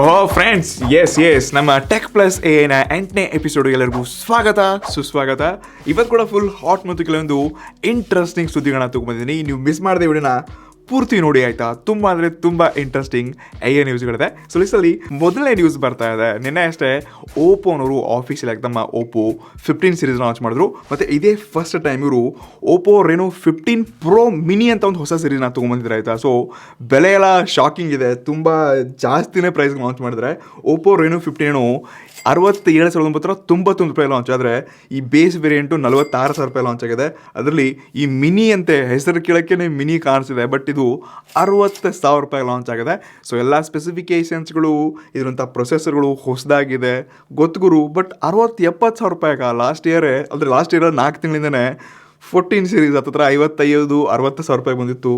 ಓ friends yes yes ನಮ್ಮ tech plus ಎನ ಎಂಟನೇ ಎಪಿಸೋಡ್ ಎಲ್ಲರಿಗೂ ಸ್ವಾಗತ, ಸುಸ್ವಾಗತ. ಇವತ್ತು ಕೂಡ ಫುಲ್ ಹಾಟ್ ಮತ್ತು ಕೆಲವೊಂದು ಇಂಟ್ರೆಸ್ಟಿಂಗ್ ಸುದ್ದಿಗಳನ್ನ ತಗೊಂಬಂದಿದ್ದೀನಿ ನೀವು ಮಿಸ್ ಮಾಡಿದೆ ವಿಡಿಯೋನ ಪೂರ್ತಿ ನೋಡಿ, ಆಯ್ತಾ? ತುಂಬ ಅಂದರೆ ತುಂಬ ಇಂಟ್ರೆಸ್ಟಿಂಗ್ ಐ ಎ ನ್ಯೂಸ್ಗಳಿದೆ ಸೊ ಲಿಸ್ಟಲ್ಲಿ ಮೊದಲನೇ ನ್ಯೂಸ್ ಬರ್ತಾ ಇದೆ. ನಿನ್ನೆ ಅಷ್ಟೇ ಓಪೋನವರು ಆಫೀಸಿಯಲ್ ಆಗಿ ತಮ್ಮ ಓಪೋ ಫಿಫ್ಟೀನ್ ಸೀರೀಸ್ ಲಾಂಚ್ ಮಾಡಿದ್ರು. ಮತ್ತು ಇದೇ ಫಸ್ಟ್ ಟೈಮ್ ಇವರು Oppo Reno fifteen pro mini ಅಂತ ಒಂದು ಹೊಸ ಸೀರೀಸ್ನ ತೊಗೊಂಬಂದಿದ್ದಾರೆ, ಆಯಿತಾ? ಸೊ ಬೆಲೆ ಎಲ್ಲ ಶಾಕಿಂಗ್ ಇದೆ. ತುಂಬ ಜಾಸ್ತಿನೇ ಪ್ರೈಸ್ಗೆ ಲಾಂಚ್ ಮಾಡಿದ್ರೆ ಓಪೋ ರೆನೋ ಫಿಫ್ಟೀನು ಅರವತ್ತೇಳು ಸಾವಿರದ ಒಂಬತ್ತರ ತೊಂಬತ್ತೊಂದು ರೂಪಾಯಿ ಲಾಂಚ್ ಆದರೆ, ಈ ಬೇಸ್ ವೇರಿಯಂಟು ನಲವತ್ತಾರು ಸಾವಿರ ರೂಪಾಯಿ ಲಾಂಚ್ ಆಗಿದೆ. ಅದರಲ್ಲಿ ಈ ಮಿನಿ ಅಂತೆ, ಹೆಸರು ಕೇಳೋಕ್ಕೆ ಮಿನಿ ಕಾಣಿಸಿದೆ ಬಟ್ ಇದು ಅರವತ್ತು ಸಾವಿರ ರೂಪಾಯಿ ಲಾಂಚ್ ಆಗಿದೆ. ಸೊ ಎಲ್ಲ ಸ್ಪೆಸಿಫಿಕೇಷನ್ಸ್ಗಳು ಇದರಂಥ ಪ್ರೊಸೆಸರ್ಗಳು ಹೊಸದಾಗಿದೆ. ಗೊತ್ತುಗುರು ಬಟ್ ಅರವತ್ತು, ಎಪ್ಪತ್ತು ಸಾವಿರ ರೂಪಾಯಿಗೆ ಲಾಸ್ಟ್ ಇಯರೇ ಅಂದರೆ ಲಾಸ್ಟ್ ಇಯರ್ ನಾಲ್ಕು ತಿಂಗಳಿಂದನೇ ಫೋರ್ಟೀನ್ ಸೀರೀಸ್ ಹತ್ತತ್ರ ಐವತ್ತೈದು, ಅರವತ್ತು ಸಾವಿರ ರೂಪಾಯಿ ಬಂದಿತ್ತು.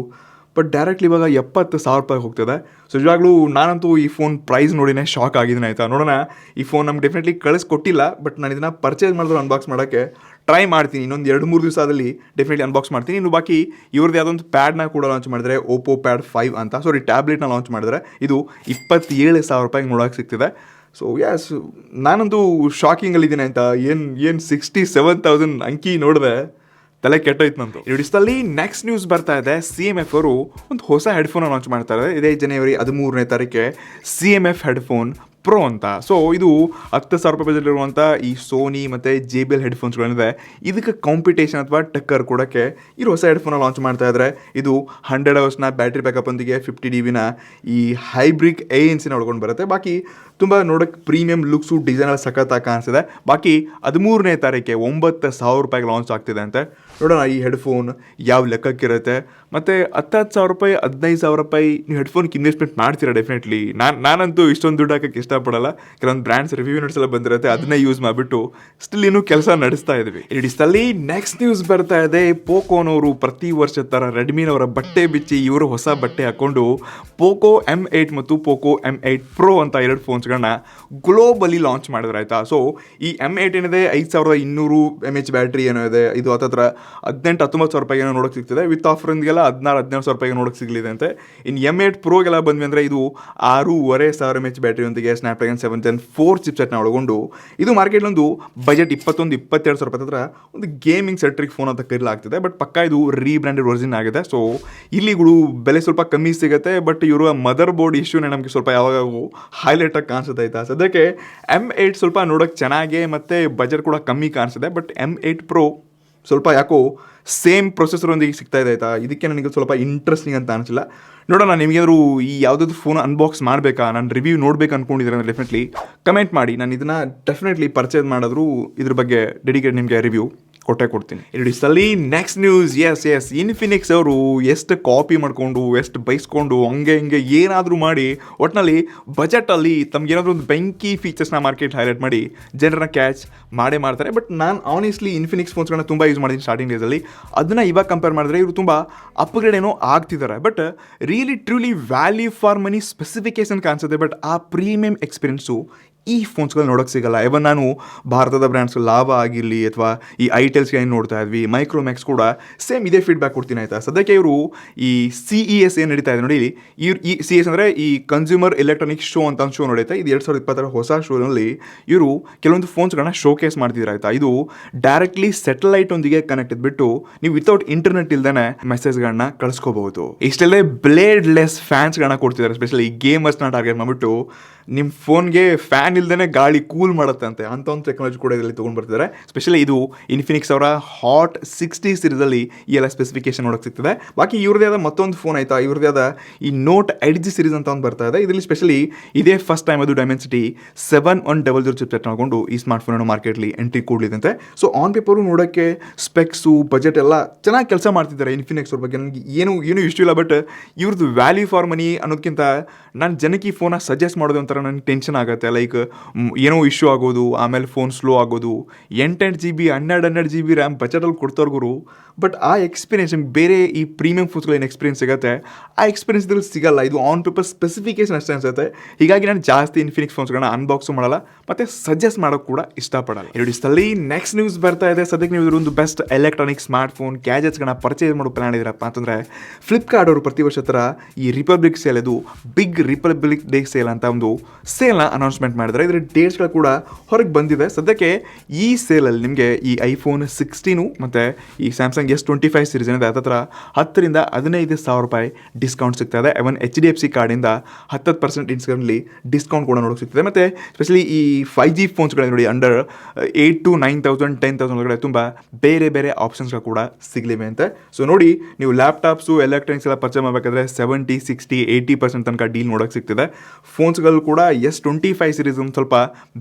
ಬಟ್ ಡೈರೆಕ್ಟ್ಲಿ ಇವಾಗ ಎಪ್ಪತ್ತು ಸಾವಿರ ರೂಪಾಯಿ ಹೋಗ್ತದೆ. ಸೊ ಇವಾಗಲೂ ನಾನಂತೂ ಈ ಫೋನ್ ಪ್ರೈಸ್ ನೋಡಿನೇ ಶಾಕ್ ಆಗಿದ್ದೀನಿ ಆಯಿತಾ. ನೋಡೋಣ, ಈ ಫೋನ್ ನಮ್ಗೆ ಡೆಫಿನೆಟ್ಲಿ ಕಳಿಸ್ಕೊಟ್ಟಿಲ್ಲ ಬಟ್ ನಾನು ಇದನ್ನು ಪರ್ಚೇಸ್ ಮಾಡಿದ್ರು ಅನ್ಬಾಕ್ಸ್ ಮಾಡೋಕ್ಕೆ ಟ್ರೈ ಮಾಡ್ತೀನಿ, ಇನ್ನೊಂದು ಎರಡು ಮೂರು ದಿವಸದಲ್ಲಿ ಡೆಫಿನೆಟ್ಲಿ ಅನ್ಬಾಕ್ಸ್ ಮಾಡ್ತೀನಿ. ಇನ್ನು ಬಾಕಿ ಇವ್ರದ್ದು ಯಾವುದೊಂದು ಪ್ಯಾಡ್ನ ಕೂಡ ಲಾಂಚ್ ಮಾಡಿದ್ರೆ ಓಪೋ ಪ್ಯಾಡ್ ಫೈವ್ ಅಂತ ಸಾರಿ ಟ್ಯಾಬ್ಲೆಟ್ನ ಲಾಂಚ್ ಮಾಡಿದ್ರೆ ಇದು ಇಪ್ಪತ್ತೇಳು ಸಾವಿರ ರೂಪಾಯಿಗೆ ನೋಡೋಕೆ ಸಿಗ್ತಿದೆ. ಸೊ ಯಸ್ ನಾನಂತೂ ಶಾಕಿಂಗಲ್ಲಿದ್ದೀನಿ ಅಂತ, ಏನು ಏನು ಸಿಕ್ಸ್ಟಿ ಸೆವೆನ್ ತೌಸಂಡ್ ಅಂಕಿ ನೋಡಿದೆ, ತಲೆ ಕೆಟ್ಟೋಯ್ತು ನಂದು. ದಿವಸದಲ್ಲಿ ನೆಕ್ಸ್ಟ್ ನ್ಯೂಸ್ ಬರ್ತಾ ಇದೆ ಸಿ ಎಂ ಎಫ್ ಅವರು ಒಂದು ಹೊಸ ಹೆಡ್ಫೋನ್ ಲಾಂಚ್ ಮಾಡ್ತಾರೆ ಇದೇ ಜನವರಿ ಹದಿಮೂರನೇ ತಾರೀಕೆ C M F headphone pro ಅಂತ. ಸೊ ಇದು ಹತ್ತು ಸಾವಿರ ರೂಪಾಯಿ ಬಜೆಟ್ಲಿರುವಂಥ ಈ ಸೋನಿ ಮತ್ತು ಜೆ ಬಿ ಎಲ್ ಹೆಡ್ಫೋನ್ಸ್ಗಳಿದೆ ಇದಕ್ಕೆ ಕಾಂಪಿಟೇಷನ್ ಅಥವಾ ಟಕ್ಕರ್ ಕೊಡೋಕ್ಕೆ ಇರೋ ಹೊಸ ಹೆಡ್ಫೋನ್ ಲಾಂಚ್ ಮಾಡ್ತಾ ಇದ್ದಾರೆ ಇದು ಹಂಡ್ರೆಡ್ ಅವರ್ಸ್ನ ಬ್ಯಾಟ್ರಿ ಬ್ಯಾಕಪ್ ಒಂದಿಗೆ ಫಿಫ್ಟಿ ಡಿ ವಿನ ಈ ಹೈಬ್ರಿಡ್ ಎ ಎನ್ಸಿನ ಒಳ್ಕೊಂಡು ಬರುತ್ತೆ. ಬಾಕಿ ತುಂಬ ನೋಡೋಕ್ಕೆ ಪ್ರೀಮಿಯಂ ಲುಕ್ಸು ಡಿಸೈನಲ್ಲಿ ಸಖತ್ತಾಗಿ ಕಾಣಿಸ್ತಿದೆ. ಬಾಕಿ ಹದಿಮೂರನೇ ತಾರೀಕೆ ಒಂಬತ್ತು ಸಾವಿರ ರೂಪಾಯಿಗೆ ಲಾಂಚ್ ಆಗ್ತಿದೆ ಅಂತೆ. ನೋಡೋಣ ಈ ಹೆಡ್ಫೋನ್ ಯಾವ ಲೆಕ್ಕಕ್ಕಿರುತ್ತೆ. ಮತ್ತು ಹತ್ತತ್ತು ಸಾವಿರ ರೂಪಾಯಿ, ಹದಿನೈದು ಸಾವಿರ ರೂಪಾಯಿ ನೀವು ಹೆಡ್ಫೋನ್ಗೆ ಇನ್ವೆಸ್ಟ್ಮೆಂಟ್ ಮಾಡ್ತೀರಾ ಡೆಫಿನೆಟ್ಲಿ ನಾನು, ನಾನಂತೂ ಇಷ್ಟೊಂದು ದುಡ್ಡು ಹಾಕಕ್ಕೆ ಇಷ್ಟಪಡಲ್ಲ. ಕೆಲವೊಂದು ಬ್ರ್ಯಾಂಡ್ಸ್ ರಿವ್ಯೂ ಎಲ್ಲ ಬಂದಿರುತ್ತೆ, ಅದನ್ನೇ ಯೂಸ್ ಮಾಡಿಬಿಟ್ಟು ಸ್ಟಿಲ್ ಇನ್ನೂ ಕೆಲಸ ನಡೆಸ್ತಾ ಇದ್ವಿ ಇಡೀಸಲ್ಲಿ ನೆಕ್ಸ್ಟ್ ನ್ಯೂಸ್ ಬರ್ತಾ ಇದೆ. ಪೋಕೋನವರು ಪ್ರತಿ ವರ್ಷ ಥರ ರೆಡ್ಮಿನವರ ಬಟ್ಟೆ ಬಿಚ್ಚಿ ಇವರು ಹೊಸ ಬಟ್ಟೆ ಹಾಕ್ಕೊಂಡು ಪೋಕೋ ಎಂ ಏಯ್ಟ್ ಮತ್ತು ಪೋಕೋ ಎಂ ಏಯ್ಟ್ ಪ್ರೋ ಅಂತ ಎರಡು ಫೋನ್ಸ್ಗಳನ್ನ ಗ್ಲೋಬಲಿ ಲಾಂಚ್ ಮಾಡಿದ್ರೆ ಆಯಿತಾ? ಸೊ ಈ ಎಂ ಏಯ್ಟ್ ಏನಿದೆ? ಐದು ಸಾವಿರದ ಇನ್ನೂರು ಎಂ ಎಚ್ ಬ್ಯಾಟ್ರಿ ಏನೋ ಇದೆ. ಇದು ಹತ್ತತ್ರ ಹದಿನೆಂಟು ಹತ್ತೊಂಬತ್ತು ಸಾವಿರ ರೂಪಾಯಿಗೆ ನೋಡೋಕೆ ಸಿಗ್ತದೆ. ವಿತ್ ಆಫರಿಂಗೆಲ್ಲ ಹದಿನಾರು, ಹದಿನೇಳು ಸಾವಿರ ರೂಪಾಯಿಗೆ ನೋಡೋಕೆ ಸಿಗಲಿದೆ ಅಂತೆ. ಇನ್ನು ಎಂ ಏಟ್ ಪ್ರೋಗೆಲ್ಲ ಬಂದ್ವಿ ಅಂದರೆ ಇದು ಆರೂವರೆ ಸಾವಿರ ಎಂ ಎಚ್ ಬ್ಯಾಟ್ರಿಯೊಂದಿಗೆ ಸ್ನ್ಯಾಪ್ಡ್ರ್ಯಾಗನ್ ಸೆವೆನ್ ಜನ್ ಫೋರ್ ಚಿಪ್ಸೆಟ್ನ ಒಳಗೊಂಡು ಇದು ಮಾರ್ಕೆಟ್ ಒಂದು ಬಜೆಟ್ ಇಪ್ಪತ್ತೊಂದು, ಇಪ್ಪತ್ತೆರಡು ಸಾವಿರ ರೂಪಾಯಿ ಹತ್ರ ಒಂದು ಗೇಮಿಂಗ್ ಸೆಟ್ರಿಕ್ ಫೋನ್ ಅಂತ ಕರೀಲಾಗ್ತದೆ. ಬಟ್ ಪಕ್ಕ ಇದು ರೀಬ್ರ್ಯಾಂಡೆಡ್ ವರ್ಜಿನ್ ಆಗಿದೆ. ಸೊ ಇಲ್ಲಿಗಳು ಬೆಲೆ ಸ್ವಲ್ಪ ಕಮ್ಮಿ ಸಿಗುತ್ತೆ. ಬಟ್ ಇವರು ಮದರ್ ಬೋರ್ಡ್ ಇಶ್ಯೂನೇ ನಮಗೆ ಸ್ವಲ್ಪ ಯಾವಾಗ ಹೈಲೈಟ್ ಆಗಿ ಕಾಣಿಸುತ್ತೆ ಆಯ್ತಾ? ಸದ್ಯಕ್ಕೆ ಎಂ ಏಟ್ ಸ್ವಲ್ಪ ನೋಡೋಕೆ ಚೆನ್ನಾಗಿ ಮತ್ತು ಬಜೆಟ್ ಕೂಡ ಕಮ್ಮಿ ಕಾಣಿಸಿದೆ ಬಟ್ ಎಂ ಏಟ್ ಪ್ರೋ ಸ್ವಲ್ಪ ಯಾಕೋ ಸೇಮ್ ಪ್ರೊಸೆಸರ್ ಒಂದಿಗೆ ಸಿಗ್ತಾ ಇದೆ ಆಯ್ತಾ? ಇದಕ್ಕೆ ನನಗೆ ಸ್ವಲ್ಪ ಇಂಟ್ರೆಸ್ಟಿಂಗ್ ಅಂತ ಅನಿಸಿಲ್ಲ. ನೋಡೋಣ, ನಿಮಗೇನಾದ್ರು ಈ ಯಾವುದಾದ್ರು ಫೋನ್ ಅನ್ಬಾಕ್ಸ್ ಮಾಡಬೇಕಾ? ನಾನು ರಿವ್ಯೂ ನೋಡ್ಬೇಕು ಅಂದ್ಕೊಂಡಿದ್ದೀರ ಡೆಫಿನೆಟ್ಲಿ ಕಮೆಂಟ್ ಮಾಡಿ. ನಾನು ಇದನ್ನು ಡೆಫಿನೆಟ್ಲಿ ಪರ್ಚೇಸ್ ಮಾಡಿದ್ರು ಇದ್ರ ಬಗ್ಗೆ ಡೆಡಿಕೇಟ್ ನಿಮಗೆ ರಿವ್ಯೂ ಕೊಟ್ಟೆ ಕೊಡ್ತೀನಿ. ಇಡಿಸಲ್ಲಿ next news yes yes Infinix ಅವರು ಎಷ್ಟು ಕಾಪಿ ಮಾಡಿಕೊಂಡು, ಎಷ್ಟು ಬೈಸ್ಕೊಂಡು, ಹಂಗೆ, ಹಿಂಗೆ ಏನಾದರೂ ಮಾಡಿ ಒಟ್ಟಿನಲ್ಲಿ ಬಜೆಟಲ್ಲಿ ತಮಗೇನಾದರೂ ಒಂದು ಬೆಂಕಿ ಫೀಚರ್ಸ್ನ ಮಾರ್ಕೆಟ್ ಹೈಲೈಟ್ ಮಾಡಿ, ಜನರನ್ನ ಕ್ಯಾಚ್ ಮಾಡೇ ಮಾಡ್ತಾರೆ. ಬಟ್ ನಾನು ಆನೆಸ್ಟ್ಲಿ ಇನ್ಫಿನಿಕ್ಸ್ ಫೋನ್ಸ್ಗಳನ್ನ ತುಂಬ ಯೂಸ್ ಮಾಡಿದ್ದೀನಿ ಸ್ಟಾರ್ಟಿಂಗ್ ಡೇಸಲ್ಲಿ ಅದನ್ನು ಇವಾಗ ಕಂಪೇರ್ ಮಾಡಿದ್ರೆ ಇವರು ತುಂಬ ಅಪ್ಗ್ರೇಡ್ ಏನೋ ಆಗ್ತಿದ್ದಾರೆ. But really truly value for money specification ಕಾಣಿಸುತ್ತೆ. ಬಟ್ ಆ ಪ್ರೀಮಿಯಂ ಎಕ್ಸ್ಪೀರಿಯನ್ಸು ಈ ಫೋನ್ಸ್ಗಳು ನೋಡೋಕೆ ಸಿಗಲ್ಲ. ಇವನ್ ನಾನು ಭಾರತದ ಬ್ರ್ಯಾಂಡ್ಸ್ ಲಾಭ ಆಗಿರಲಿ ಅಥವಾ ಈ ಐಟೆಲ್ಸ್ಗೆ ಏನು ನೋಡ್ತಾ ಇದ್ವಿ ಮೈಕ್ರೋಮ್ಯಾಕ್ಸ್ ಕೂಡ ಸೇಮ್ ಇದೇ ಫೀಡ್ಬ್ಯಾಕ್ ಕೊಡ್ತೀನಿ ಆಯಿತಾ? ಸದ್ಯಕ್ಕೆ ಇವರು ಈ ಸಿ ಇ ಎಸ್ ಏನು ನಡೀತಾ ಇದೆ ನೋಡಿ ಇವ್ರು ಈ ಸಿ ಎಸ್ ಅಂದರೆ ಈ ಕನ್ಸ್ಯೂಮರ್ ಎಲೆಕ್ಟ್ರಾನಿಕ್ ಶೋ ಅಂತ ಶೋ ನಡೆಯುತ್ತೆ. ಇದು ಎರಡು ಸಾವಿರದ ಇಪ್ಪತ್ತರ ಹೊಸ ಶೋನಲ್ಲಿ ಇವರು ಕೆಲವೊಂದು ಫೋನ್ಸ್ಗಳನ್ನ ಶೋಕೇಸ್ ಮಾಡ್ತಿದ್ರು ಆಯಿತಾ? ಇದು ಡೈರೆಕ್ಟ್ಲಿ ಸೆಟಲೈಟ್ ಒಂದಿಗೆ ಕನೆಕ್ಟ್ ಇದ್ಬಿಟ್ಟು ನೀವು ವಿತೌಟ್ ಇಂಟರ್ನೆಟ್ ಇಲ್ದೇ ಮೆಸೇಜ್ಗಳನ್ನ ಕಳಿಸ್ಕೋಬಹುದು. ಇಷ್ಟೆಲ್ಲೇ ಬ್ಲೇಡ್ ಲೆಸ್ ಫ್ಯಾನ್ಸ್ಗಳನ್ನ ಕೊಡ್ತಿದ್ದಾರೆ ಸ್ಪೆಷಲಿ ಗೇಮರ್ಸ್ನ ಟಾರ್ಗೆಟ್ ಮಾಡಿಬಿಟ್ಟು ನಿಮ್ಮ ಫೋನ್ಗೆ ಫ್ಯಾನ್ ಇಲ್ದೇ ಗಾಳಿ ಕೂಲ್ ಮಾಡುತ್ತೆ ಅಂತೆ ಅಂತ ಒಂದು ಟೆಕ್ನಾಲಜಿ ಕೂಡ ಇದರಲ್ಲಿ ತೊಗೊಂಡು ಬರ್ತಿದ್ದಾರೆ ಸ್ಪೆಷಲಿ ಇದು ಇನ್ಫಿನಿಕ್ಸ್ ಅವರ ಹಾಟ್ ಸಿಕ್ಸ್ಟಿ ಸೀರೀಸಲ್ಲಿ ಈ ಎಲ್ಲ ಸ್ಪೆಸಿಫಿಕೇಶನ್ ನೋಡೋಕೆ ಸಿಗ್ತದೆ. ಬಾಕಿ ಇವ್ರದೇ ಆದ ಮತ್ತೊಂದು ಫೋನ್ ಆಯಿತಾ? ಇವ್ರದೇ ಆದ ಈ ನೋಟ್ ಎಡ್ಜ್ ಸೀರೀಸ್ ಅಂತ ಒಂದು ಬರ್ತಾ ಇದೆ. ಇದರಲ್ಲಿ ಸ್ಪೆಷಲಿ ಇದೇ ಫಸ್ಟ್ ಟೈಮ್ ಅದು Dimensity seven one double zero chip ತಗೊಂಡು ಈ ಸ್ಮಾರ್ಟ್ ಫೋನನ್ನು ಮಾರ್ಕೆಟ್ಲಿ ಎಂಟ್ರಿ ಕೊಡ್ಲಿದಂತೆ. ಸೊ ಆನ್ ಪೇಪರು ನೋಡೋಕ್ಕೆ ಸ್ಪೆಕ್ಸು ಬಜೆಟ್ ಎಲ್ಲ ಚೆನ್ನಾಗಿ ಕೆಲಸ ಮಾಡ್ತಿದ್ದಾರೆ ಇನ್ಫಿನಿಕ್ಸ್ ಅವ್ರ ಬಗ್ಗೆ. ನನಗೆ ಏನು ಏನು ಇಷ್ಟ ಇಲ್ಲ ಬಟ್ ಇವ್ರದ್ದು ವ್ಯಾಲ್ಯೂ ಫಾರ್ ಮನಿ ಅನ್ನೋದಕ್ಕಿಂತ ನಾನು ಜನಕ್ಕೆ ಈ ಫೋನ ಸಜೆಸ್ಟ್ ಮಾಡೋದು ಒಂಥರ ನನಗೆ ಟೆನ್ಷನ್ ಆಗುತ್ತೆ. ಲೈಕ್ ಏನೋ ಇಶ್ಯೂ ಆಗೋದು, ಆಮೇಲೆ ಫೋನ್ ಸ್ಲೋ ಆಗೋದು. ಎಂಟೆಂಟು ಜಿ ಬಿ ಹನ್ನೆರಡು ಹನ್ನೆರಡು ಜಿ ಬಿ ರ್ಯಾಮ್ ಬಜೆಟಲ್ಲಿ ಕೊಡ್ತಾರ್ಗುರು ಬಟ್ ಆ ಎಕ್ಸ್ಪೀರಿಯನ್ಸ್ ಬೇರೆ ಈ ಪ್ರೀಮಿಯಂ ಫೋನ್ಸ್ಗಳು ಏನು ಎಕ್ಸ್ಪೀರಿಯನ್ಸ್ ಸಿಗುತ್ತೆ? ಆ ಎಕ್ಸ್ಪೀರಿಯನ್ಸ್ ಇದ್ರಲ್ಲಿ ಸಿಗಲ್ಲ. ಇದು ಆನ್ ಪೇಪರ್ ಸ್ಪೆಸಿಫಿಕೇಶನ್ ಅಷ್ಟೇ ಅನ್ಸುತ್ತೆ. ಹೀಗಾಗಿ ನಾನು ಜಾಸ್ತಿ ಇನ್ಫಿನಿಕ್ಸ್ ಫೋನ್ಸ್ಗಳನ್ನ ಅನ್ಬಾಕ್ಸ್ ಮಾಡಲ್ಲ. ಮತ್ತು ಸಜೆಸ್ಟ್ ಮಾಡೋಕೆ ಕೂಡ ಇಷ್ಟಪಡಲ್ಲ. ಎರಡು ದಿವಸದಲ್ಲಿ ನೆಕ್ಸ್ಟ್ ನ್ಯೂಸ್ ಬರ್ತಾ ಇದೆ. ಸದ್ಯಕ್ಕೆ ನೀವು ಒಂದು ಬೆಸ್ಟ್ ಎಲೆಕ್ಟ್ರಾನಿಕ್ ಸ್ಮಾರ್ಟ್ ಫೋನ್ ಗ್ಯಾಜೆಟ್ಸ್ಗಳನ್ನ ಪರ್ಚೇಸ್ ಮಾಡೋ ಪ್ಲಾನ್ ಇದ್ದೀರಪ್ಪ ಅಂತಂದರೆ ಫ್ಲಿಪ್ಕಾರ್ಟ್ ಅವರು ಪ್ರತಿ ವರ್ಷ ಥರ ಈ ರಿಪಬ್ಲಿಕ್ ಸೇಲ್ ಇದು ಬಿಗ್ ರಿಪಬ್ಲಿಕ್ ಡೇ ಸೇಲ್ ಅಂತ ಒಂದು ಸೇಲ್ನ ಅನೌನ್ಸ್ಮೆಂಟ್ ಮಾಡಿದ್ದಾರೆ. ಇದರ ಡೇಟ್ಸ್ಗಳು ಕೂಡ ಹೊರಗೆ ಬಂದಿದೆ. ಸದ್ಯಕ್ಕೆ ಈ ಸೇಲಲ್ಲಿ ನಿಮಗೆ ಈ ಐಫೋನ್ ಸಿಕ್ಸ್ಟೀನು ಮತ್ತು ಈ Samsung S twenty five series ಏನಿದೆ ಹತ್ರ ಹತ್ತರಿಂದ ಹದಿನೈದು ಸಾವಿರ ರೂಪಾಯಿ ಡಿಸ್ಕೌಂಟ್ ಸಿಗ್ತಾ ಇದೆ. Even H D F C ಕಾರ್ಡಿಂದ ಹತ್ತತ್ತು ಪರ್ಸೆಂಟ್ ಇನ್ಸ್ಕಮ್ಲಿ ಡಿಸ್ಕೌಂಟ್ ಕೂಡ ನೋಡೋಕೆ ಸಿಗ್ತದೆ. ಮತ್ತು ಸ್ಪೆಷಲಿ ಈ ಫೈವ್ ಜಿ ಫೋನ್ಸ್ಗಳು ನೋಡಿ under eight to nine thousand ten thousand ಒಳಗಡೆ ತುಂಬ ಬೇರೆ ಬೇರೆ ಆಪ್ಷನ್ಸ್ಗಳು ಕೂಡ ಸಿಗಲಿವೆ ಅಂತ. ಸೊ ನೋಡಿ, ನೀವು ಲ್ಯಾಪ್ಟಾಪ್ಸು ಎಲೆಕ್ಟ್ರಾನಿಕ್ಸ್ ಎಲ್ಲ ಪರ್ಚೇಸ್ ಮಾಡಬೇಕಾದ್ರೆ ಸೆವೆಂಟಿ ಸಿಕ್ಸ್ಟಿ ಏಯ್ಟಿ ಪರ್ಸೆಂಟ್ ತನಕ ಡೀಲ್ ನೋಡೋಕೆ ಸಿಗ್ತಿದೆ. ಫೋನ್ಸ್ಗಳು ಕೂಡ ಎಸ್ ಟ್ವೆಂಟಿ ಫೈವ್ ಸೀರೀಸ್ ಒಂದು ಸ್ವಲ್ಪ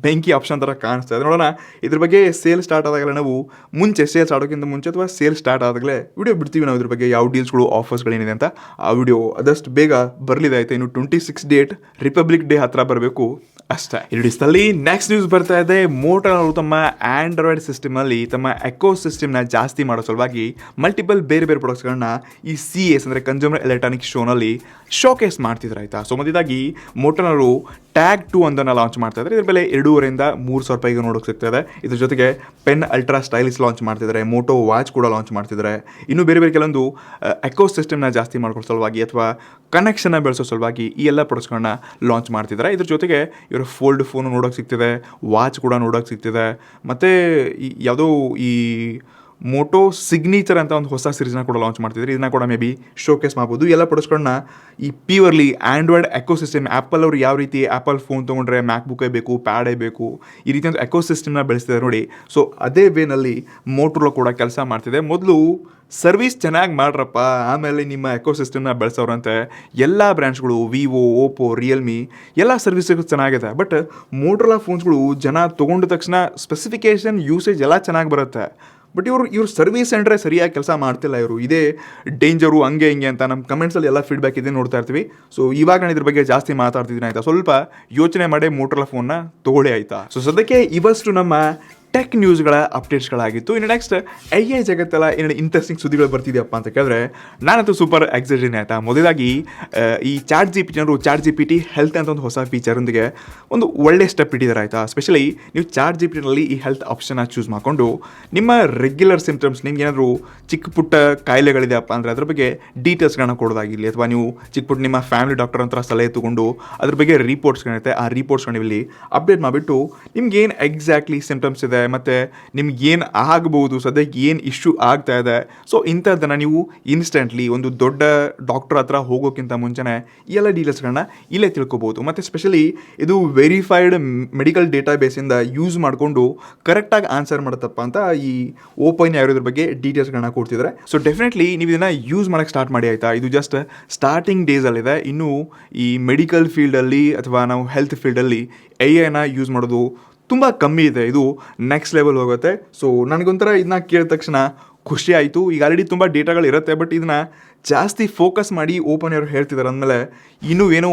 ಬೆಂಕಿ ಆಪ್ಷನ್ ಥರ ಕಾಣಿಸ್ತಾ ಇದೆ. ನೋಡೋಣ, ಇದ್ರ ಬಗ್ಗೆ ಸೇಲ್ ಸ್ಟಾರ್ಟ್ ಆದಾಗಲೇ ನಾವು ಮುಂಚೆ ಸೇಲ್ಸ್ ಆಡೋಕ್ಕಿಂತ ಮುಂಚೆ ಅಥವಾ ಸೇಲ್ ಸ್ಟಾರ್ಟ್ ಆದಾಗಲೇ ವಿಡಿಯೋ ಬಿಡ್ತೀವಿ ನಾವು ಇದ್ರ ಬಗ್ಗೆ, ಯಾವ ಡೀಲ್ಸ್ಗಳು ಆಫರ್ಸ್ಗಳೇನಿದೆ ಅಂತ. ಆ ವಿಡಿಯೋ ಅದಷ್ಟು ಬೇಗ ಬರಲಿದೆ ಇನ್ನು twenty six date Republic Day ಹತ್ರ ಬರಬೇಕು ಅಷ್ಟೇ. ಇಡೀಸಲ್ಲಿ ನೆಕ್ಸ್ಟ್ ನ್ಯೂಸ್ ಬರ್ತಾ ಇದೆ. ಮೋಟರ್ ಅವರು ತಮ್ಮ ಆಂಡ್ರಾಯ್ಡ್ ಸಿಸ್ಟಮಲ್ಲಿ ತಮ್ಮ ಎಕೋ ಸಿಸ್ಟಮ್ನ ಜಾಸ್ತಿ ಮಾಡೋ ಸಲುವಾಗಿ ಮಲ್ಟಿಪಲ್ ಬೇರೆ ಬೇರೆ ಪ್ರಾಡಕ್ಟ್ಸ್ಗಳನ್ನ ಈ ಸಿ ಎಸ್ ಅಂದರೆ ಕನ್ಸ್ಯೂಮರ್ ಎಲೆಕ್ಟ್ರಾನಿಕ್ ಶೋನಲ್ಲಿ ಶೋಕೇಸ್ ಮಾಡ್ತಿದ್ರು, ಆಯ್ತಾ? ಸೊ ಮೊದಲಾಗಿ ಮೋಟರ್ನವರು ಟ್ಯಾಗ್ ಟು ಒಂದನ್ನು ಲಾಂಚ್ ಮಾಡ್ತಾ ಇದ್ದಾರೆ ಇದ್ರ ಬೆಲೆ ಎರಡೂವರೆಯಿಂದ ಮೂರು ಸಾವಿರ ರೂಪಾಯಿಗೆ ನೋಡೋಕೆ ಸಿಗ್ತದೆ ಇದ್ರ ಜೊತೆಗೆ ಪೆನ್ ಅಲ್ಟ್ರಾ ಸ್ಟೈಲಿಸ್ ಲಾಂಚ್ ಮಾಡ್ತಿದ್ದಾರೆ ಮೋಟೋ ವಾಚ್ ಕೂಡ ಲಾಂಚ್ ಮಾಡ್ತಿದ್ದಾರೆ ಇನ್ನು ಬೇರೆ ಬೇರೆ ಕೆಲವೊಂದು ಎಕೋ ಸಿಸ್ಟಮ್ನ ಜಾಸ್ತಿ ಮಾಡ್ಕೊಳ್ಳೋ ಸಲುವಾಗಿ ಅಥವಾ ಕನೆಕ್ಷನ್ನ ಬೆಳೆಸೋ ಸಲುವಾಗಿ ಈ ಎಲ್ಲ ಪ್ರಾಡಕ್ಟ್ಸ್ಗಳನ್ನ ಲಾಂಚ್ ಮಾಡ್ತಿದ್ದಾರೆ ಇದ್ರ ಜೊತೆಗೆ ಇವರ ಫೋಲ್ಡ್ ಫೋನು ನೋಡೋಕೆ ಸಿಗ್ತಿದೆ. ವಾಚ್ ಕೂಡ ನೋಡೋಕೆ ಸಿಗ್ತಿದೆ. ಮತ್ತು ಯಾವುದೋ ಈ ಮೋಟೋ ಸಿಗ್ನೇಚರ್ ಅಂತ ಒಂದು ಹೊಸ ಸೀರೀಸ್ನ ಕೂಡ ಲಾಂಚ್ ಮಾಡ್ತಿದ್ರು. ಇದನ್ನ ಕೂಡ ಮೇ ಬಿ ಶೋಕೇಸ್ ಮಾಡ್ಬೋದು ಎಲ್ಲ ಪ್ರಾಡಕ್ಟ್ಸ್ಗಳನ್ನ ಈ ಪ್ಯೂರ್ಲಿ ಆ್ಯಂಡ್ರಾಯ್ಡ್ ಎಕೋಸಿಸ್ಟಮ್ ಆ್ಯಪಲ್ ಅವರು ಯಾವ ರೀತಿ ಆ್ಯಪಲ್ ಫೋನ್ ತೊಗೊಂಡ್ರೆ ಮ್ಯಾಕ್ ಬುಕ್ಕೇ ಬೇಕು ಪ್ಯಾಡೇ ಬೇಕು, ಈ ರೀತಿ ಒಂದು ಎಕೋಸಿಸ್ಟಮ್ನ ಬೆಳೆಸ್ತಿದ್ದಾರೆ ನೋಡಿ. ಸೊ ಅದೇ ವೇನಲ್ಲಿ ಮೋಟ್ರೋ ಕೂಡ ಕೆಲಸ ಮಾಡ್ತಿದೆ. ಮೊದಲು ಸರ್ವಿಸ್ ಚೆನ್ನಾಗಿ ಮಾಡ್ರಪ್ಪ. ಆಮೇಲೆ ನಿಮ್ಮ ಎಕೋಸಿಸ್ಟಮ್ನ ಬೆಳೆಸೋರಂತೆ. ಎಲ್ಲ ಬ್ರ್ಯಾಂಡ್ಸ್ಗಳು ವಿವೊ ಓಪೋ ರಿಯಲ್ಮಿ ಎಲ್ಲ ಸರ್ವಿಸ್ಗಳು ಚೆನ್ನಾಗಿದೆ. ಬಟ್ ಮೋಟ್ರೋಲಾ ಫೋನ್ಸ್ಗಳು ಜನ ತೊಗೊಂಡ ತಕ್ಷಣ ಸ್ಪೆಸಿಫಿಕೇಷನ್ ಯೂಸೇಜ್ ಎಲ್ಲ ಚೆನ್ನಾಗಿ ಬರುತ್ತೆ. ಬಟ್ ಇವರು, ಇವ್ರು ಸರ್ವಿಸ್ ಸೆಂಟ್ರೇ ಸರಿಯಾಗಿ ಕೆಲಸ ಮಾಡ್ತಿಲ್ಲ ಇವರು. ಇದೇ ಡೇಂಜರು ಹಂಗೆ ಹಿಂಗೆ ಅಂತ ನಮ್ಮ ಕಮೆಂಟ್ಸಲ್ಲಿ ಎಲ್ಲ ಫೀಡ್ಬ್ಯಾಕ್ ಇದೆ ನೋಡ್ತಾ ಇರ್ತೀವಿ. ಸೊ ಇವಾಗ ನಾನು ಇದ್ರ ಬಗ್ಗೆ ಜಾಸ್ತಿ ಮಾತಾಡ್ತಿದ್ದೀನಿ ಆಯಿತಾ? ಸ್ವಲ್ಪ ಯೋಚನೆ ಮಾಡಿ ಮೋಟ್ರಲ್ಲ ಫೋನ್ನ ತಗೊಳ್ಳಿ ಆಯಿತಾ? ಸೊ ಸದ್ಯಕ್ಕೆ ಇವಷ್ಟು ನಮ್ಮ ಟೆಕ್ ನ್ಯೂಸ್ಗಳ ಅಪ್ಡೇಟ್ಸ್ಗಳಾಗಿತ್ತು ಇನ್ನು ನೆಕ್ಸ್ಟ್ ಐ ಐ ಜಗತ್ತಲ್ಲ ಏನೇನು ಇಂಟ್ರೆಸ್ಟಿಂಗ್ ಸುದ್ದಿಗಳು ಬರ್ತಿದೆಯಪ್ಪ ಅಂತ ಕೇಳಿದ್ರೆ, ನಾನಂತೂ ಸೂಪರ್ ಎಕ್ಸೈಟೆಡ್ ಆಯ್ತಾ? ಮೊದಲಾಗಿ ಈ ಚಾಟ್ ಜಿ ಪಿ ಜನರು chat G P T health ಅಂತ ಒಂದು ಹೊಸ ಫೀಚರೊಂದಿಗೆ ಒಂದು ಒಳ್ಳೆ ಸ್ಟೆಪ್ ಇಟ್ಟಿದ್ದಾರೆ ಆಯಿತಾ? ಸ್ಪೆಷಲಿ ನೀವು ಚಾಟ್ ಜಿ ಪಿ ಟಿನಲ್ಲಿ ಈ ಹೆಲ್ತ್ ಆಪ್ಷನ್ನ ಚೂಸ್ ಮಾಡಿಕೊಂಡು, ನಿಮ್ಮ ರೆಗ್ಯುಲರ್ ಸಿಮ್ಟಮ್ಸ್ ನಿಮ್ಗೆ ಏನಾದರೂ ಚಿಕ್ಕ ಪುಟ್ಟ ಕಾಯಿಲೆಗಳಿದೆಯಪ್ಪ ಅಂದರೆ ಅದ್ರ ಬಗ್ಗೆ ಡೀಟೇಲ್ಸ್ಗಳನ್ನ ಕೊಡೋದಾಗಿರಲಿ, ಅಥವಾ ನೀವು ಚಿಕ್ಕ ಪುಟ್ಟ ನಿಮ್ಮ ಫ್ಯಾಮಿಲಿ ಡಾಕ್ಟರ್ ಹತ್ರ ಸಲಹೆ ತಗೊಂಡು ಅದ್ರ ಬಗ್ಗೆ ರಿಪೋರ್ಟ್ಸ್ಗಳಿರುತ್ತೆ ಆ ರಿಪೋರ್ಟ್ಸ್ಗಳನ್ನ ಇಲ್ಲಿ ಅಪ್ಡೇಟ್ ಮಾಡಿಬಿಟ್ಟು ನಿಮ್ಗೆ ಏನು ಎಕ್ಸಾಕ್ಟ್ಲಿ ಸಿಮ್ಟಮ್ಸ್ ಇದೆ ಮತ್ತು ಏನು ಆಗ್ಬೋದು, ಸದ್ಯಕ್ಕೆ ಏನು ಇಶ್ಯೂ ಆಗ್ತಾ ಇದೆ. ಸೊ ಇಂಥದ್ದನ್ನು ನೀವು ಇನ್ಸ್ಟೆಂಟ್ಲಿ ಒಂದು ದೊಡ್ಡ ಡಾಕ್ಟರ್ ಹತ್ರ ಹೋಗೋಕ್ಕಿಂತ ಮುಂಚೆನೇ ಈ ಎಲ್ಲ ಡೀಟೇಲ್ಸ್ಗಳನ್ನ ಇಲ್ಲೇ ತಿಳ್ಕೊಬೋದು. ಮತ್ತು ಸ್ಪೆಷಲಿ ಇದು ವೆರಿಫೈಡ್ ಮೆಡಿಕಲ್ ಡೇಟಾಬೇಸಿಂದ ಯೂಸ್ ಮಾಡಿಕೊಂಡು ಕರೆಕ್ಟಾಗಿ ಆನ್ಸರ್ ಮಾಡುತ್ತಪ್ಪ ಅಂತ ಈ ಓಪನ್ ಯಾರೋದ್ರ ಬಗ್ಗೆ ಡೀಟೇಲ್ಸ್ಗಳನ್ನ ಕೊಡ್ತಿದ್ದಾರೆ ಸೊ ಡೆಫಿನೆಟ್ಲಿ ನೀವು ಇದನ್ನು ಯೂಸ್ ಮಾಡೋಕ್ಕೆ ಸ್ಟಾರ್ಟ್ ಮಾಡಿ ಆಯಿತಾ? ಇದು ಜಸ್ಟ್ ಸ್ಟಾರ್ಟಿಂಗ್ ಡೇಸಲ್ಲಿದೆ ಇನ್ನೂ ಈ ಮೆಡಿಕಲ್ ಫೀಲ್ಡಲ್ಲಿ ಅಥವಾ ನಾವು ಹೆಲ್ತ್ ಫೀಲ್ಡಲ್ಲಿ ಎ ಐನ ಯೂಸ್ ಮಾಡೋದು ತುಂಬ ಕಮ್ಮಿ ಇದೆ. ಇದು ನೆಕ್ಸ್ಟ್ ಲೆವೆಲ್ ಹೋಗುತ್ತೆ. ಸೊ ನನಗೊಂಥರ ಇದನ್ನ ಕೇಳಿದ ತಕ್ಷಣ ಖುಷಿ ಆಯಿತು. ಈಗ ಆಲ್ರೆಡಿ ತುಂಬ ಡೇಟಾಗಳು ಇರುತ್ತೆ ಬಟ್ ಇದನ್ನ ಜಾಸ್ತಿ ಫೋಕಸ್ ಮಾಡಿ ಓಪನ್ ಅವರು ಹೇಳ್ತಿದ್ದಾರೆ ಅಂದಮೇಲೆ ಇನ್ನೂ ಏನೋ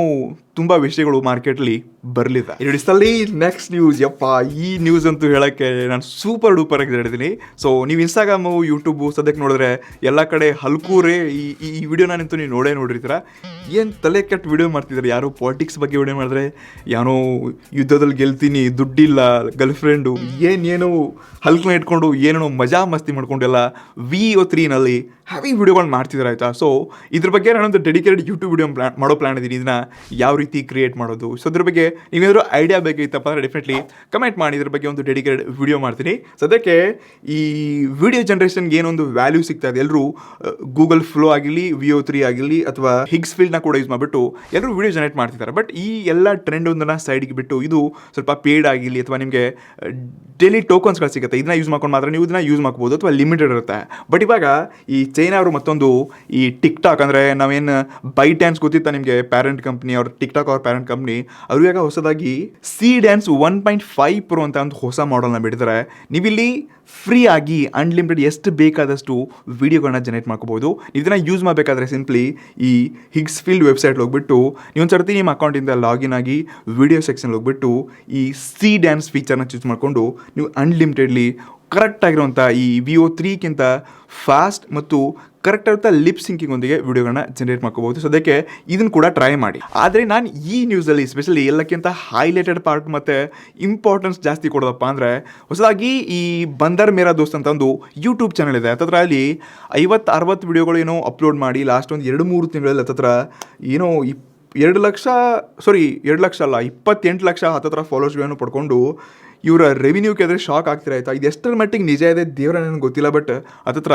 ತುಂಬ ವಿಷಯಗಳು ಮಾರ್ಕೆಟ್ಲಿ ಬರಲಿದೆ. ಇಡೀಸಲ್ಲಿ ನೆಕ್ಸ್ಟ್ ನ್ಯೂಸ್ ಯಪ್ಪ, ಈ ನ್ಯೂಸ್ ಅಂತೂ ಹೇಳೋಕ್ಕೆ ನಾನು ಸೂಪರ್ ಡೂಪರ್ ಆಗಿ ಹೇಳಿದ್ದೀನಿ ಸೊ ನೀವು ಇನ್ಸ್ಟಾಗ್ರಾಮು ಯೂಟ್ಯೂಬು ಸದ್ಯಕ್ಕೆ ನೋಡಿದ್ರೆ ಎಲ್ಲ ಕಡೆ ಹಲ್ಕೂರೇ ಈ ಈ ವಿಡಿಯೋನ ನಿಂತು ನೀವು ನೋಡೇ ನೋಡಿರ್ತೀರ. ಏನು ತಲೆ ಕೆಟ್ಟ ವಿಡಿಯೋ ಮಾಡ್ತಿದ್ದಾರೆ ಯಾರೋ ಪಾಲಿಟಿಕ್ಸ್ ಬಗ್ಗೆ ವಿಡಿಯೋ ಮಾಡಿದ್ರೆ ಯಾರೋ ಯುದ್ಧದಲ್ಲಿ ಗೆಲ್ತೀನಿ, ದುಡ್ಡಿಲ್ಲ ಗರ್ಲ್ ಫ್ರೆಂಡು ಏನೇನೋ ಹಲ್ಕನ್ನ ಇಟ್ಕೊಂಡು, ಏನೇನೋ ಮಜಾ ಮಸ್ತಿ ಮಾಡ್ಕೊಂಡು ಎಲ್ಲ ವಿ ಓ ತ್ರೀನಲ್ಲಿ ಹ್ಯಾವಿ ವಿಡಿಯೋಗಳು ಮಾಡ್ತಿದ್ದಾರೆ ಆಯಿತಾ? ಸೊ ಇದ್ರ ಬಗ್ಗೆ ನಾನೊಂದು ಡೆಡಿಕೇಟೆಡ್ ಯೂಟ್ಯೂಬ್ ವಿಡಿಯೋ ಪ್ಲಾನ್ ಮಾಡೋ ಪ್ಲಾನ್ ಇದ್ದೀನಿ. ಇದನ್ನ ಯಾವ ರೀತಿ ಕ್ರಿಯೇಟ್ ಮಾಡೋದು? ಸೊ ಅದ್ರ ಬಗ್ಗೆ ನೀವೇನಾದರೂ ಐಡಿಯಾ ಬೇಕಿತ್ತಪ್ಪ ಅಂದರೆ ಡೆಫಿನೆಟ್ಲಿ ಕಮೆಂಟ್ ಮಾಡಿ. ಇದ್ರ ಬಗ್ಗೆ ಒಂದು ಡೆಡಿಕೇಟೆಡ್ ವಿಡಿಯೋ ಮಾಡ್ತೀನಿ. ಸದ್ಯಕ್ಕೆ ಈ ವಿಡಿಯೋ ಜನ್ರೇಷನ್ಗೆ ಏನೊಂದು ವ್ಯಾಲ್ಯೂ ಸಿಗ್ತಾ ಇದೆ. ಎಲ್ಲರೂ ಗೂಗಲ್ ಫ್ಲೋ ಆಗಿರಲಿ ವಿಯೋ ತ್ರೀ ಆಗಿರಲಿ, ಅಥವಾ ಹಿಗ್ಸ್ ಫೀಲ್ಡ್ನ ಕೂಡ ಯೂಸ್ ಮಾಡಿಬಿಟ್ಟು ಎಲ್ಲರೂ ವಿಡಿಯೋ ಜನರೇಟ್ ಮಾಡ್ತಿದ್ದಾರೆ. ಬಟ್ ಈ ಎಲ್ಲ ಟ್ರೆಂಡ್ ಒಂದನ್ನು ಸೈಡ್ಗೆ ಬಿಟ್ಟು ಇದು ಸ್ವಲ್ಪ ಪೇಡ್ ಆಗಿರಲಿ ಅಥವಾ ನಿಮಗೆ ಡೈಲಿ ಟೋಕನ್ಸ್ಗಳು ಸಿಗುತ್ತೆ. ಇದನ್ನ ಯೂಸ್ ಮಾಡ್ಕೊಂಡು ಮಾತ್ರ ನೀವು ಇದನ್ನ ಯೂಸ್ ಮಾಡ್ಬೋದು ಅಥವಾ ಲಿಮಿಟೆಡ್ ಇರುತ್ತೆ. ಬಟ್ ಇವಾಗ ಈ ಚೈನಾ ಅವರು ಮತ್ತೊಂದು ಈ ಟಿಕ್ ಟಾಕ್ ಅಂದರೆ ನಾವೇನು ಬೈ ಡ್ಯಾನ್ಸ್ ಗೊತ್ತಿತ್ತಾ ನಿಮಗೆ? ಪ್ಯಾರೆಂಟ್ ಕಂಪ್ನಿ ಅವ್ರ ಟಿಕ್ ಟಾಕ್ ಅವ್ರ ಪ್ಯಾರೆಂಟ್ ಕಂಪ್ನಿ ಅವರು ಹೊಸದಾಗಿ Seedance one point five pro ಅಂತ ಒಂದು ಹೊಸ ಮಾಡಲ್ನ ಬಿಡಿದ್ರೆ ನೀವಿಲ್ಲಿ ಫ್ರೀ ಆಗಿ ಅನ್ಲಿಮಿಟೆಡ್ ಎಷ್ಟು ಬೇಕಾದಷ್ಟು ವೀಡಿಯೋಗಳನ್ನ ಜನರೇಟ್ ಮಾಡ್ಕೋಬೋದು. ಇದನ್ನ ಯೂಸ್ ಮಾಡಬೇಕಾದ್ರೆ ಸಿಂಪ್ಲಿ ಈ ಹಿಗ್ಸ್ ಫೀಲ್ಡ್ ವೆಬ್ಸೈಟ್ ಹೋಗ್ಬಿಟ್ಟು ನೀವೊಂದು ಸರ್ತಿ ನಿಮ್ಮ ಅಕೌಂಟಿಂದ ಲಾಗಿನ್ ಆಗಿ ವಿಡಿಯೋ ಸೆಕ್ಷನ್ ಹೋಗ್ಬಿಟ್ಟು ಈ ಸಿ ಡ್ಯಾನ್ಸ್ ಫೀಚರ್ನ ಚೂಸ್ ಮಾಡಿಕೊಂಡು, ನೀವು ಅನ್ಲಿಮಿಟೆಡ್ಲಿ ಕರೆಕ್ಟ್ ಆಗಿರುವಂಥ ಈ ಓ ತ್ರೀಕ್ಕಿಂತ ಫಾಸ್ಟ್ ಮತ್ತು ಕರೆಕ್ಟ್ ಆಗಿರುವಂಥ ಲಿಪ್ ಸಿಂಕಿಂಗೊಂದಿಗೆ ವಿಡಿಯೋಗಳನ್ನ ಜನರೇಟ್ ಮಾಡ್ಕೋಬಹುದು ಅದಕ್ಕೆ ಇದನ್ನು ಕೂಡ ಟ್ರೈ ಮಾಡಿ. ಆದರೆ ನಾನು ಈ ನ್ಯೂಸಲ್ಲಿ ಸ್ಪೆಷಲಿ ಎಲ್ಲಕ್ಕಿಂತ ಹೈಲೈಟೆಡ್ ಪಾರ್ಟ್ ಮತ್ತು ಇಂಪಾರ್ಟೆನ್ಸ್ ಜಾಸ್ತಿ ಕೊಡೋದಪ್ಪ ಅಂದರೆ ಹೊಸದಾಗಿ ಈ ಬಂದರ್ ಮೇರಾ ದೋಸ್ತ್ ಅಂತ ಒಂದು ಯೂಟ್ಯೂಬ್ ಚಾನಲ್ ಇದೆ. ಹತ್ತತ್ರ ಅಲ್ಲಿ ಐವತ್ತು ಅರವತ್ತು ವಿಡಿಯೋಗಳು ಏನೋ ಅಪ್ಲೋಡ್ ಮಾಡಿ ಲಾಸ್ಟ್ ಒಂದು ಎರಡು ಮೂರು ತಿಂಗಳಲ್ಲಿ ಹತ್ತತ್ರ ಏನೋ ಇಪ್, ಎರಡು ಲಕ್ಷ ಸಾರಿ ಎರಡು ಲಕ್ಷ ಅಲ್ಲ, ಇಪ್ಪತ್ತೆಂಟು ಲಕ್ಷ ಹತ್ತತ್ರ ಫಾಲೋವರ್ಸ್ಗಳನ್ನು ಪಡ್ಕೊಂಡು ಇವರ ರೆವಿನ್ಯೂ ಕೇಳಿದ್ರೆ ಶಾಕ್ ಆಗ್ತಿರ ಆಯ್ತಾ? ಇದು ಎಷ್ಟರ ಮಟ್ಟಿಗೆ ನಿಜ ಇದೆ? ದೇವರ ನನಗೆ ಗೊತ್ತಿಲ್ಲ ಬಟ್ ಹತ್ತತ್ರ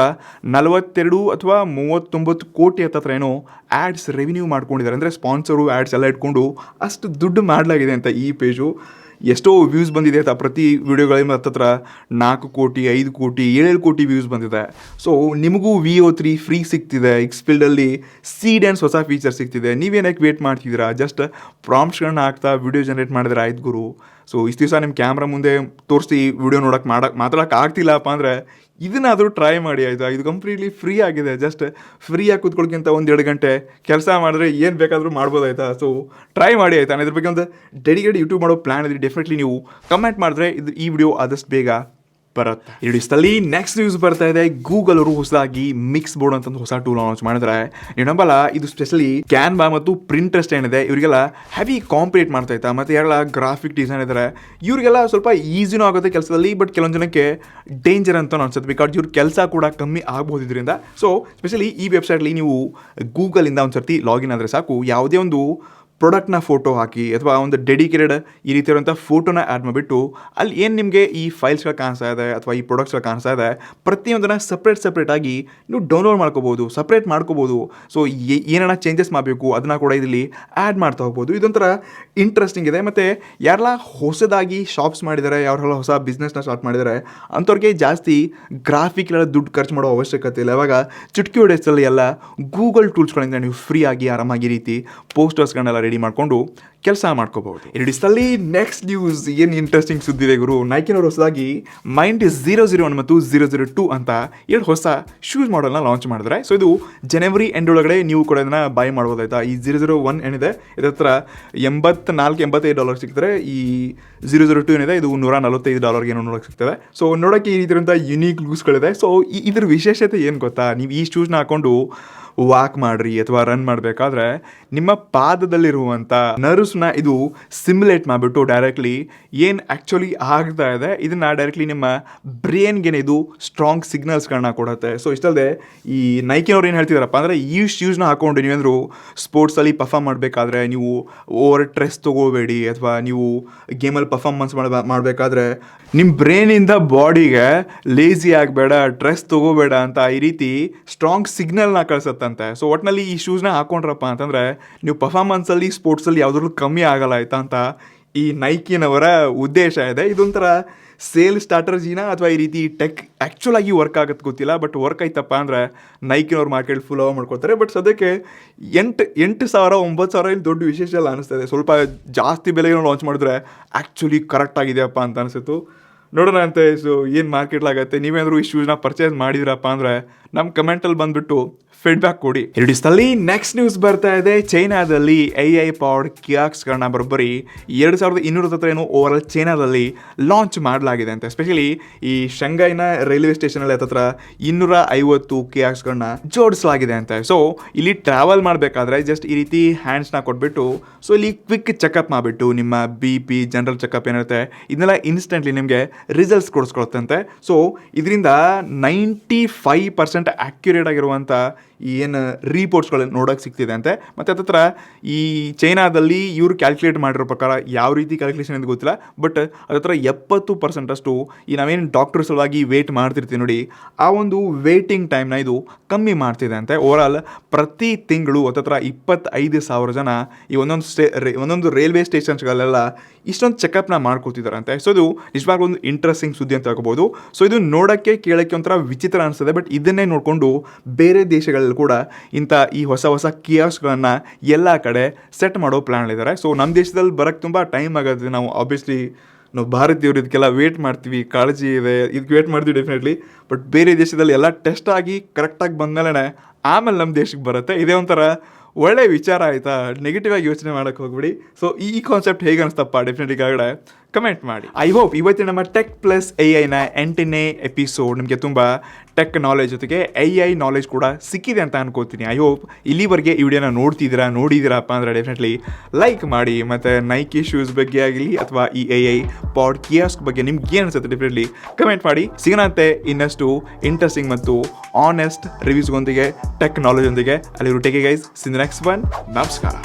ನಲವತ್ತೆರಡು ಅಥವಾ ಮೂವತ್ತೊಂಬತ್ತು ಕೋಟಿ ಹತ್ತತ್ರ ಏನೋ ಆ್ಯಡ್ಸ್ ರೆವಿನ್ಯೂ ಮಾಡ್ಕೊಂಡಿದ್ದಾರೆ. ಅಂದರೆ ಸ್ಪಾನ್ಸರು ಆ್ಯಡ್ಸ್ ಎಲ್ಲ ಇಟ್ಕೊಂಡು ಅಷ್ಟು ದುಡ್ಡು ಮಾಡಲಾಗಿದೆ ಅಂತ ಈ ಪೇಜು ಎಷ್ಟೋ ವ್ಯೂಸ್ ಬಂದಿದೆ. ಅಂತ ಪ್ರತಿ ವಿಡಿಯೋಗಳಿಂದ ಹತ್ತತ್ರ ನಾಲ್ಕು ಕೋಟಿ, ಐದು ಕೋಟಿ ಏಳು ಕೋಟಿ ವ್ಯೂಸ್ ಬಂದಿದೆ. ಸೊ ನಿಮಗೂ ವಿ ಓ ತ್ರೀ ಫ್ರೀ ಸಿಗ್ತಿದೆ. ಎಕ್ಸ್ಪೀಲ್ಡಲ್ಲಿ ಸಿ ಡ್ಯಾನ್ಸ್ ಹೊಸ ಫೀಚರ್ ಸಿಗ್ತಿದೆ. ನೀವೇನಕ್ಕೆ ವೇಟ್ ಮಾಡ್ತಿದ್ದೀರಾ? ಜಸ್ಟ್ ಪ್ರಾಮ್ಸ್ಗಳನ್ನ ಹಾಕ್ತಾ ವಿಡಿಯೋ ಜನರೇಟ್ ಮಾಡಿದ್ರೆ ಆಯ್ತು ಗುರು. ಸೊ ಇಷ್ಟು ದಿವಸ ನಿಮ್ಮ ಕ್ಯಾಮ್ರಾ ಮುಂದೆ ತೋರಿಸಿ ವಿಡಿಯೋ ನೋಡೋಕೆ ಮಾಡೋಕ್ಕೆ ಮಾತಾಡೋಕೆ ಆಗ್ತಿಲ್ಲಪ್ಪ ಅಂದರೆ ಇದನ್ನಾದರೂ ಟ್ರೈ ಮಾಡಿ, ಆಯಿತಾ? ಇದು ಕಂಪ್ಲೀಟ್ಲಿ ಫ್ರೀ ಆಗಿದೆ. ಜಸ್ಟ್ ಫ್ರೀಯಾಗಿ ಕೂತ್ಕೊಳ್ಳೋಕ್ಕಿಂತ ಒಂದು ಎರಡು ಗಂಟೆ ಕೆಲಸ ಮಾಡಿದ್ರೆ ಏನು ಬೇಕಾದರೂ ಮಾಡ್ಬೋದು, ಆಯಿತಾ? ಸೊ ಟ್ರೈ ಮಾಡಿ, ಆಯಿತಾ? ಇದ್ರ ಬಗ್ಗೆ ಒಂದು ಡೆಡಿಕೇಟ್ ಯೂಟ್ಯೂಬ್ ಮಾಡೋ ಪ್ಲ್ಯಾನ್ ಇದ್ರೆ ಡೆಫಿನೆಟ್ಲಿ ನೀವು ಕಮೆಂಟ್ ಮಾಡಿದ್ರೆ ಇದು ಈ ವಿಡಿಯೋ ಆದಷ್ಟು ಬೇಗ ಬರುತ್ತೆ. ಈ ಡಿಸ್ಟಲ್ಲಿ ನೆಕ್ಸ್ಟ್ ನ್ಯೂಸ್ ಬರ್ತಾ ಇದೆ. ಗೂಗಲ್ ಅವರು ಹೊಸದಾಗಿ ಮಿಕ್ಸ್ ಬೋರ್ಡ್ ಅಂತ ಹೊಸ ಟೂಲ್ ಲಾಂಚ್ ಮಾಡಿದ್ರೆ. ನೀವು ನಂಬಲ್ಲ, ಇದು ಸ್ಪೆಷಲಿ ಕ್ಯಾನ್ವಾ ಮತ್ತು ಪ್ರಿಂಟ್ರೆಸ್ಟ್ ಏನಿದೆ, ಇವರಿಗೆಲ್ಲ ಹೆವಿ ಕಾಂಪಿಟೇಟ್ ಮಾಡ್ತಾ ಇತ್ತಾ. ಮತ್ತು ಯಾರೆಲ್ಲ ಗ್ರಾಫಿಕ್ ಡಿಸೈನ್ ಇದ್ದಾರೆ ಇವರಿಗೆಲ್ಲ ಸ್ವಲ್ಪ ಈಸಿನೂ ಆಗುತ್ತೆ ಕೆಲಸದಲ್ಲಿ ಬಟ್ ಕೆಲವೊಂದು ಜನಕ್ಕೆ ಡೇಂಜರ್ ಅಂತ ಅನ್ಸುತ್ತೆ. ಬಿಕಾಸ್ ಇವ್ರ ಕೆಲಸ ಕೂಡ ಕಮ್ಮಿ ಆಗ್ಬೋದು ಇದರಿಂದ ಸೊ ಸ್ಪೆಷಲಿ ಈ ವೆಬ್ಸೈಟ್ಲಿ ನೀವು ಗೂಗಲಿಂದ ಒಂದು ಸರ್ತಿ ಲಾಗಿನ್ ಆದರೆ ಸಾಕು. ಯಾವುದೇ ಒಂದು ಪ್ರಾಡಕ್ಟ್ನ ಫೋಟೋ ಹಾಕಿ ಅಥವಾ ಒಂದು ಡೆಡಿಕೇಟೆಡ್ ಈ ರೀತಿ ಇರುವಂಥ ಫೋಟೋನ ಆ್ಯಡ್ ಮಾಡಿಬಿಟ್ಟು ಅಲ್ಲಿ ಏನು ನಿಮಗೆ ಈ ಫೈಲ್ಸ್ಗಳು ಕಾಣಿಸ್ತಾ ಇದೆ ಅಥವಾ ಈ ಪ್ರಾಡಕ್ಟ್ಸ್ಗಳು ಕಾಣಿಸ್ತಾ ಇದೆ ಪ್ರತಿಯೊಂದನ್ನು ಸಪ್ರೇಟ್ ಆಗಿ ನೀವು ಡೌನ್ಲೋಡ್ ಮಾಡ್ಕೋಬೋದು, ಸಪ್ರೇಟ್ ಮಾಡ್ಕೋಬೋದು. ಸೊ ಏನಾರ ಚೇಂಜಸ್ ಮಾಡಬೇಕು ಅದನ್ನು ಕೂಡ ಇದರಲ್ಲಿ ಆ್ಯಡ್ ಮಾಡ್ತಾ ಹೋಗ್ಬೋದು. ಇದೊಂಥರ ಇಂಟ್ರೆಸ್ಟಿಂಗ್ ಇದೆ. ಮತ್ತು ಯಾರೆಲ್ಲ ಹೊಸದಾಗಿ ಶಾಪ್ಸ್ ಮಾಡಿದ್ದಾರೆ ಯಾರೆಲ್ಲ ಹೊಸ ಬಿಸ್ನೆಸ್ನ ಸ್ಟಾರ್ಟ್ ಮಾಡಿದ್ದಾರೆ, ಅಂಥವ್ರಿಗೆ ಜಾಸ್ತಿ ಗ್ರಾಫಿಕ್ಗೆಲ್ಲ ದುಡ್ಡು ಖರ್ಚು ಮಾಡೋ ಅವಶ್ಯಕತೆ ಇಲ್ಲ. ಇವಾಗ ಚುಟ್ಕಿ ಹೊಡೆಸಲ್ಲಿ ಎಲ್ಲ ಗೂಗಲ್ ಟೂಲ್ಸ್ಗಳಿಂದ ನೀವು ಫ್ರೀ ಆಗಿ ಆರಾಮಾಗಿ ರೀತಿ ಪೋಸ್ಟರ್ಸ್ಗಳನ್ನೆಲ್ಲ ರೆಡಿ ಮಾಡಿಕೊಂಡು ಕೆಲಸ ಮಾಡ್ಕೋಬಹುದು. ಇಡಿಸ್ಟಲ್ಲಿ ನೆಕ್ಸ್ಟ್ ನ್ಯೂಸ್ ಏನು ಇಂಟ್ರೆಸ್ಟಿಂಗ್ ಸುದ್ದಿ ಇದೆ ಗುರು? ನೈಕಿನವರು ಹೊಸದಾಗಿ ಮೈಂಡ್ ಝೀರೋ ಝೀರೋ ಒನ್ ಮತ್ತು ಝೀರೋ ಝೀರೋ ಟೂ ಅಂತ ಎರಡು ಹೊಸ ಶೂಸ್ ಮಾಡೆಲ್ನ ಲಾಂಚ್ ಮಾಡಿದ್ರೆ. ಸೊ ಇದು ಜನವರಿ ಎಂಡ್ ಒಳಗಡೆ ನೀವು ಕೂಡ ಇದನ್ನ ಬೈ ಮಾಡ್ಬೋದಾಯ್ತಾ ಈ ಝೀರೋ ಝೀರೋ ಒನ್ ಏನಿದೆ? ಇದ್ರ ಹತ್ರ ಎಂಬತ್ನಾಲ್ಕು, ಎಂಬತ್ತೈದು ಡಾಲರ್ ಸಿಗ್ತಾರೆ ಈ ಝೀರೋ ಝೀರೋ ಟೂ ಏನಿದೆ? ಇದು ನೂರ ನಲವತ್ತೈದು ಡಾಲರ್ಗೆ ಏನೋ ನೋಡೋಕೆ ಸಿಗ್ತದೆ. ಸೊ ನೋಡೋಕೆ ಈ ರೀತಿಯಂಥ ಯುನೀಕ್ ಲೂಸ್ಗಳಿದೆ ಸೊ ಇದ್ರ ವಿಶೇಷತೆ ಏನು ಗೊತ್ತಾ? ನೀವು ಈ ಶೂಸ್ನ ಹಾಕೊಂಡು ವಾಕ್ ಮಾಡಿರಿ ಅಥವಾ ರನ್ ಮಾಡಬೇಕಾದ್ರೆ ನಿಮ್ಮ ಪಾದದಲ್ಲಿರುವಂಥ ನರ್ವ್ಸ್ನ ಇದು ಸಿಮ್ಯುಲೇಟ್ ಮಾಡಿಬಿಟ್ಟು ಡೈರೆಕ್ಟ್ಲಿ ಏನು ಆ್ಯಕ್ಚುಲಿ ಆಗ್ತಾ ಇದೆ, ಇದನ್ನು ಡೈರೆಕ್ಟ್ಲಿ ನಿಮ್ಮ ಬ್ರೇನ್ಗೆ ಇದು ಸ್ಟ್ರಾಂಗ್ ಸಿಗ್ನಲ್ಸ್ಗಳನ್ನ ಕೊಡುತ್ತೆ. ಸೊ ಇಷ್ಟಲ್ಲದೆ ಈ ನೈಕಿನವ್ರು ಏನು ಹೇಳ್ತಿದಾರಪ್ಪ ಅಂದರೆ ಈ ಶೂಸ್ನ ಹಾಕೊಂಡು ಸ್ಪೋರ್ಟ್ಸ್ ಸ್ಪೋರ್ಟ್ಸಲ್ಲಿ ಪರ್ಫಾಮ್ ಮಾಡಬೇಕಾದ್ರೆ ನೀವು ಓವರ್ ಟ್ರೆಸ್ ತೊಗೋಬೇಡಿ ಅಥವಾ ನೀವು ಗೇಮಲ್ಲಿ ಪರ್ಫಾರ್ಮೆನ್ಸ್ ಮಾಡ, ಮಾಡಬೇಕಾದ್ರೆ ನಿಮ್ಮ ಬ್ರೈನಿಂದ ಬಾಡಿಗೆ ಲೇಸಿ ಆಗಬೇಡ ಟ್ರೆಸ್ ತೊಗೋಬೇಡ ಅಂತ ಈ ರೀತಿ ಸ್ಟ್ರಾಂಗ್ ಸಿಗ್ನಲ್ನ ಕಳ್ಸತ್ತಂತೆ. ಸೊ ಒಟ್ಟಿನಲ್ಲಿ ಈ ಶೂಸ್ನ ಹಾಕೊಂಡ್ರಪ್ಪ ಅಂತಂದರೆ ನೀವು ಪರ್ಫಾರ್ಮೆನ್ಸಲ್ಲಿ ಸ್ಪೋರ್ಟ್ಸಲ್ಲಿ ಯಾವುದ್ರಲ್ಲೂ ಕಮ್ಮಿ ಆಗಲ್ಲ, ಆಯ್ತಾ ಅಂತ ಈ ನೈಕಿನವರ ಉದ್ದೇಶ ಇದೆ. ಇದೊಂಥರ ಸೇಲ್ ಸ್ಟ್ರಾಟರ್ಜಿನ ಅಥವಾ ಈ ರೀತಿ ಟೆಕ್ ಆ್ಯಕ್ಚುಲ್ ಆಗಿ ವರ್ಕ್ ಆಗುತ್ತೆ ಗೊತ್ತಿಲ್ಲ ಬಟ್ ವರ್ಕ್ ಆಯ್ತಪ್ಪ ಅಂದರೆ ನೈಕಿನವ್ರು ಮಾರ್ಕೆಟ್ ಫುಲ್ ಓವರ್ ಮಾಡ್ಕೊಳ್ತಾರೆ ಬಟ್ ಸದ್ಯಕ್ಕೆ ಎಂಟು ಎಂಟು ಸಾವಿರ, ಒಂಬತ್ತು ಸಾವಿರ ಇಲ್ಲಿ ದೊಡ್ಡ ವಿಶೇಷ ಎಲ್ಲ ಅನಿಸ್ತದೆ ಸ್ವಲ್ಪ ಜಾಸ್ತಿ ಬೆಲೆಗೆ ಲಾಂಚ್ ಮಾಡಿದ್ರೆ ಆ್ಯಕ್ಚುಲಿ ಕರೆಕ್ಟ್ ಆಗಿದೆಯಪ್ಪ ಅಂತ ಅನಿಸಿತು ನೋಡೋಣ ಅಂತ ಸೊ ಏನು ಮಾರ್ಕೆಟ್ಲಾಗತ್ತೆ ನೀವೇನಾದರೂ ಈ ಶೂಸ್ನ ಪರ್ಚೇಸ್ ಮಾಡಿದಿರಪ್ಪ ಅಂದರೆ ನಮ್ಮ ಕಮೆಂಟಲ್ಲಿ ಬಂದುಬಿಟ್ಟು ಫೀಡ್ಬ್ಯಾಕ್ ಕೊಡಿ. ಹಿಡಿಸ್ತಲ್ಲಿ ನೆಕ್ಸ್ಟ್ ನ್ಯೂಸ್ ಬರ್ತಾ ಇದೆ. ಚೈನಾದಲ್ಲಿ ಐ ಐ ಪಾಡ್ ಕಿಯಾಕ್ಸ್ಗಳನ್ನ ಬರೋಬ್ಬರಿ ಎರಡು ಸಾವಿರದ ಇನ್ನೂರ ಹತ್ರ ಏನು ಓವರ್ ಆಲ್ ಚೈನಾದಲ್ಲಿ ಲಾಂಚ್ ಮಾಡಲಾಗಿದೆ ಅಂತ. ಎಸ್ಪೆಷಲಿ ಈ ಶಂಘೈನ ರೈಲ್ವೆ ಸ್ಟೇಷನಲ್ಲಿ ಹತ್ರ ಇನ್ನೂರ ಐವತ್ತು ಕಿಯಾಕ್ಸ್ಗಳನ್ನ ಜೋಡಿಸಲಾಗಿದೆ ಅಂತ. ಸೊ ಇಲ್ಲಿ ಟ್ರಾವೆಲ್ ಮಾಡಬೇಕಾದ್ರೆ ಜಸ್ಟ್ ಈ ರೀತಿ ಹ್ಯಾಂಡ್ಸ್ನ ಕೊಟ್ಬಿಟ್ಟು ಸೊ ಇಲ್ಲಿ ಕ್ವಿಕ್ ಚೆಕಪ್ ಮಾಡಿಬಿಟ್ಟು ನಿಮ್ಮ ಬಿ ಪಿ ಜನರಲ್ ಚೆಕಪ್ ಏನಿರುತ್ತೆ, ಇದನ್ನೆಲ್ಲ ಇನ್ಸ್ಟೆಂಟ್ಲಿ ನಿಮಗೆ ರಿಸಲ್ಟ್ಸ್ ಕೊಡಿಸ್ಕೊಡುತ್ತಂತೆ ಸೊ ಇದರಿಂದ ನೈಂಟಿ ಫೈವ್ ಪರ್ಸೆಂಟ್ ಆ್ಯಕ್ಯುರೇಟ್ ಆಗಿರುವಂಥ ಏನು ರಿಪೋರ್ಟ್ಸ್ಗಳು ನೋಡೋಕೆ ಸಿಗ್ತಿದೆ ಅಂತೆ. ಮತ್ತು ಅದತ್ರ ಈ ಚೈನಾದಲ್ಲಿ ಇವರು ಕ್ಯಾಲ್ಕುಲೇಟ್ ಮಾಡಿರೋ ಪ್ರಕಾರ ಯಾವ ರೀತಿ ಕ್ಯಾಲ್ಕುಲೇಷನ್ ಅಂತ ಗೊತ್ತಿಲ್ಲ. ಬಟ್ ಅದತ್ರ ಎಪ್ಪತ್ತು ಪರ್ಸೆಂಟಷ್ಟು ಈ ನಾವೇನು ಡಾಕ್ಟರ್ ಸಲುವಾಗಿ ವೇಟ್ ಮಾಡ್ತಿರ್ತೀವಿ ನೋಡಿ, ಆ ಒಂದು ವೇಟಿಂಗ್ ಟೈಮ್ನ ಇದು ಕಮ್ಮಿ ಮಾಡ್ತಿದೆ ಅಂತೆ. ಓವರಾಲ್ ಪ್ರತಿ ತಿಂಗಳು ಅದತ್ರ ಇಪ್ಪತ್ತೈದು ಸಾವಿರ ಜನ ಈ ಒಂದೊಂದು ಸ್ಟೇ ಒಂದೊಂದು ರೈಲ್ವೆ ಸ್ಟೇಷನ್ಸ್ಗಳೆಲ್ಲ ಇಷ್ಟೊಂದು ಚೆಕಪ್ನ ಮಾಡ್ಕೋತಿದ್ದಾರಂತೆ ಸೊ ಇದು ನಿಜವಾಗ್ಲೂ ಒಂದು ಇಂಟ್ರೆಸ್ಟಿಂಗ್ ಸುದ್ದಿ ಅಂತ ಹೇಳ್ಬೋದು ಸೊ ಇದು ನೋಡೋಕ್ಕೆ, ಕೇಳೋಕ್ಕೆ ಒಂಥರ ವಿಚಿತ್ರ ಅನಿಸ್ತದೆ. ಬಟ್ ಇದನ್ನೇ ನೋಡಿಕೊಂಡು ಬೇರೆ ಕೂಡ ಇಂಥ ಈ ಹೊಸ ಹೊಸ ಕಿಯಾಸ್ಗಳನ್ನು ಎಲ್ಲ ಕಡೆ ಸೆಟ್ ಮಾಡೋ ಪ್ಲ್ಯಾನ್ ಇದ್ದಾರೆ ಸೊ ನಮ್ಮ ದೇಶದಲ್ಲಿ ಬರೋಕ್ಕೆ ತುಂಬ ಟೈಮ್ ಆಗುತ್ತೆ ನಾವು ಆಬ್ವಿಯಸ್ಲಿ ನಾವು ಭಾರತೀಯರು ಇದಕ್ಕೆಲ್ಲ ವೇಟ್ ಮಾಡ್ತೀವಿ, ಕಾಳಜಿ ಇದೆ, ಇದಕ್ಕೆ ವೇಟ್ ಮಾಡ್ತೀವಿ ಡೆಫಿನೆಟ್ಲಿ ಬಟ್ ಬೇರೆ ದೇಶದಲ್ಲಿ ಎಲ್ಲ ಟೆಸ್ಟ್ ಆಗಿ ಕರೆಕ್ಟಾಗಿ ಬಂದಮೇಲೆ ಆಮೇಲೆ ನಮ್ಮ ದೇಶಕ್ಕೆ ಬರುತ್ತೆ. ಇದೇ ಒಂಥರ ಒಳ್ಳೆ ವಿಚಾರ ಆಯಿತಾ? ನೆಗೆಟಿವ್ ಆಗಿ ಯೋಚನೆ ಮಾಡೋಕ್ಕೆ ಹೋಗ್ಬಿಡಿ. ಸೊ ಈ ಕಾನ್ಸೆಪ್ಟ್ ಹೇಗೆ ಅನಿಸ್ತಪ್ಪ? ಡೆಫಿನೆಟ್ಲಿ ಕೆಳಗಡೆ. ಕಮೆಂಟ್ ಮಾಡಿ. ಐ ಹೋಪ್ ಇವತ್ತಿನ ನಮ್ಮ ಟೆಕ್ ಪ್ಲಸ್ ಎ ಐನ ಎಂಟನೇ ಎಪಿಸೋಡ್ ನಿಮಗೆ ತುಂಬ ಟೆಕ್ ನಾಲೆಜ್ ಜೊತೆಗೆ ಎ ಐ ನಾಲೆಜ್ ಕೂಡ ಸಿಕ್ಕಿದೆ ಅಂತ ಅನ್ಕೋತೀನಿ. ಐ ಹೋಪ್ ಇಲ್ಲಿವರೆಗೆ ಈ ವಿಡಿಯೋನ ನೋಡ್ತಿದ್ದೀರಾ, ನೋಡಿದ್ದೀರಪ್ಪ ಅಂದರೆ ಡೆಫಿನೆಟ್ಲಿ ಲೈಕ್ ಮಾಡಿ. ಮತ್ತು ನೈಕಿ ಶೂಸ್ ಬಗ್ಗೆ ಆಗಲಿ ಅಥವಾ ಈ ಎ ಐ ಪಾಡ್ ಕಿಯಾಸ್ಕ್ ಬಗ್ಗೆ ನಿಮ್ಗೆ ಏನು ಅನ್ಸುತ್ತೆ ಡೆಫಿನೆಟ್ಲಿ ಕಮೆಂಟ್ ಮಾಡಿ. ಸಿಗೋಣಂತೆ ಇನ್ನಷ್ಟು ಇಂಟ್ರೆಸ್ಟಿಂಗ್ ಮತ್ತು ಆನೆಸ್ಟ್ ರಿವ್ಯೂಸ್ಗೊಂದಿಗೆ ಟೆಕ್ ನಾಲೆಜ್ ಒಂದಿಗೆ ಅಲ್ಲಿ tech guys see in next one ನಮಸ್ಕಾರ.